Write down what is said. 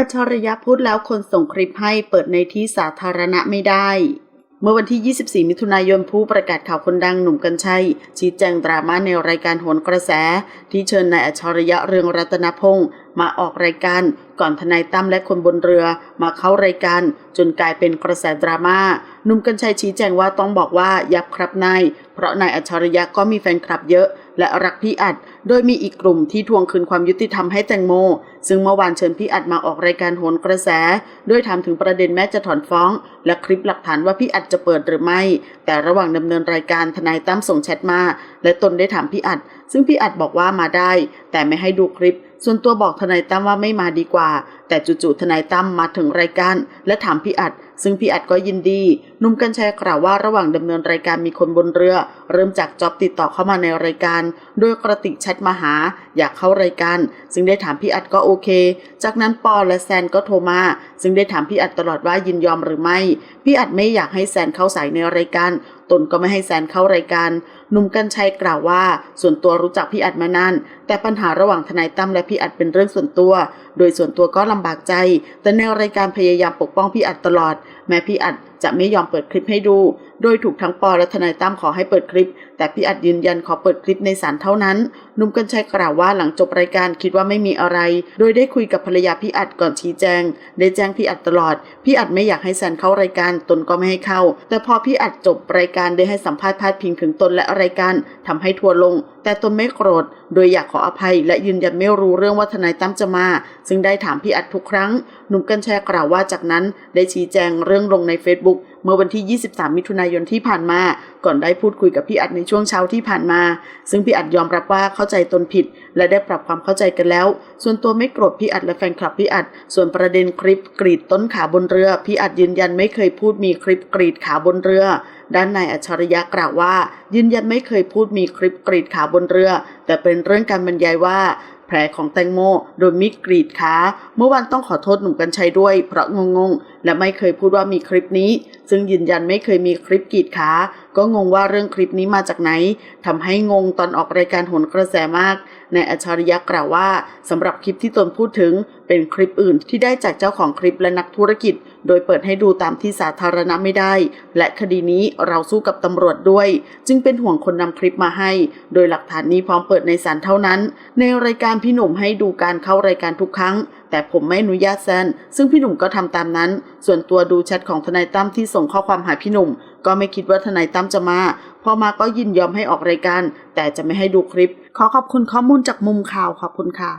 อัจฉริยะพูดแล้วคนส่งคลิปให้เปิดในที่สาธารณะไม่ได้ เมื่อวันที่ 24 มิถุนายนผู้ประกาศข่าวคนดังหนุ่มกัญชัย ชี้แจงดราม่าในรายการโหนกระแส ที่เชิญนายอัจฉริยะเรืองรัตนพงศ์มาออกรายการก่อนทนายตั้มและคนบนเรือมาเข้ารายการจนกลายเป็นกระแสดราม่านุ่มกัญชัยชี้แจงว่าต้องบอกว่ายับครับนายเพราะนายอัจฉริยะก็มีแฟนคลับเยอะ และรักพี่อัด โดยมีอีกกลุ่มที่ทวงคืนความยุติธรรมให้แตงโม ซึ่งเมื่อวานเชิญพี่อัดมาออกรายการโหนกระแส ด้วยถามถึงประเด็นแม่จะถอนฟ้อง และคลิปหลักฐานว่าพี่อัดจะเปิดหรือไม่ แต่ระหว่างดำเนินรายการทนายตั้มส่งแชทมา และตนได้ถามพี่อัด ซึ่งพี่อัดบอกว่ามาได้ แต่ไม่ให้ดูคลิป ส่วนตัวบอกทนายตั้มว่าไม่มาดีกว่า แต่จู่ๆทนายตั้มมาถึงรายการ และถามพี่อัด ซึ่งพี่อัดก็ยินดี นุ่มกัญชัยกล่าวว่าระหว่างดำเนินรายการมีคนบนเรือ เริ่มจากจ็อบติดต่อเข้ามาในรายการ โดยกระติกแชทมาหา อยากเข้ารายการ ซึ่งได้ถามพี่อัดก็โอเค จากนั้นปอและแซนก็โทรมา ซึ่งได้ถามพี่อัดตลอดว่ายินยอมหรือไม่ พี่อัดไม่อยากให้แซนเข้าสายในรายการ ตนก็ไม่ให้แซนเข้ารายการหนุ่มกัญชัยกล่าวว่า ส่วนตัวรู้จักพี่อัดมานาน แต่ปัญหาระหว่างทนายตั้มและพี่อัดเป็นเรื่องส่วนตัว โดยส่วนตัวก็ลำบากใจ แต่ในรายการพยายามปกป้องพี่อัดตลอด แม้พี่อัดจะไม่ยอมเปิดคลิปให้ดู โดยถูกทั้งปอและทนายตั้มขอให้เปิดคลิป แต่พี่อัดยืนยันขอเปิดคลิปในศาลเท่านั้น นุ่มกัญชัยกล่าวว่าหลังจบรายการคิดว่าไม่มีอะไร โดยได้คุยกับภรรยาพี่อัดก่อนชี้แจง ได้แจ้งพี่อัดตลอด พี่อัดไม่อยากให้แซนเข้ารายการตนก็ไม่ให้เข้า แต่พอพี่อัดจบรายการได้ให้สัมภาษณ์พาดพิงถึงตนและรายการทำให้ทัวลง แต่ตนไม่โกรธ โดยอยากขออภัย และยืนยันไม่รู้เรื่องว่าทนายตั้มจะมา ซึ่งได้ถามพี่อัดทุกครั้ง หนุ่มกัญชัยกล่าวว่าจากนั้นได้ชี้แจงเรื่องลงใน Facebook มื่อวันที่ 23 มิถุนายนที่ผ่านมา ก่อนได้พูดคุยกับพี่อัดในช่วงเช้าที่ผ่านมา ซึ่งพี่อัดยอมรับว่าเข้าใจตนผิด และได้ปรับความเข้าใจกันแล้ว ส่วนตัวไม่โกรธพี่อัดและแฟนคลับพี่อัด ส่วนประเด็นคลิปกรีดต้นขาบนเรือ พี่อัดยืนยันไม่เคยพูดมีคลิปกรีดขาบนเรือ ด้านนายอัจฉริยะกล่าวว่า ยืนยันไม่เคยพูดมีคลิปกรีดขาบนเรือ แต่เป็นเรื่องการบรรยายว่าแผลของแตงโมโดนมีดกรีดขาเมื่อวันต้องขอโทษหนุ่มกัญชัยด้วย เพราะงงๆ และไม่เคยพูดว่ามีคลิปนี้ ซึ่งยืนยันไม่เคยมีคลิปกีดขาก็งงว่าเรื่องคลิปนี้มาจากไหนทำให้งงตอนออกรายการหนกระแสมากนายอัจฉริยะกล่าวว่าสำหรับคลิปที่ตนพูดถึงเป็นคลิปอื่นที่ได้จากเจ้าของคลิปและนักธุรกิจ โดยเปิดให้ดูตามที่สาธารณะไม่ได้ และคดีนี้เราสู้กับตำรวจด้วย จึงเป็นห่วงคนนำคลิปมาให้ โดยหลักฐานนี้พร้อมเปิดในศาลเท่านั้น ในรายการพี่หนุ่มให้ดูการเข้ารายการทุกครั้ง แต่ผมไม่อนุญาตแซนซึ่งพี่หนุ่มก็ทำตามนั้น ส่วนตัวดูแชทของทนายตั้มที่ส่งข้อความหาพี่หนุ่ม ก็ไม่คิดว่าทนายตั้มจะมาพอมาก็ยินยอมให้ออกรายการ แต่จะไม่ให้ดูคลิป ขอขอบคุณข้อมูลจากมุมข่าวขอบคุณค่ะ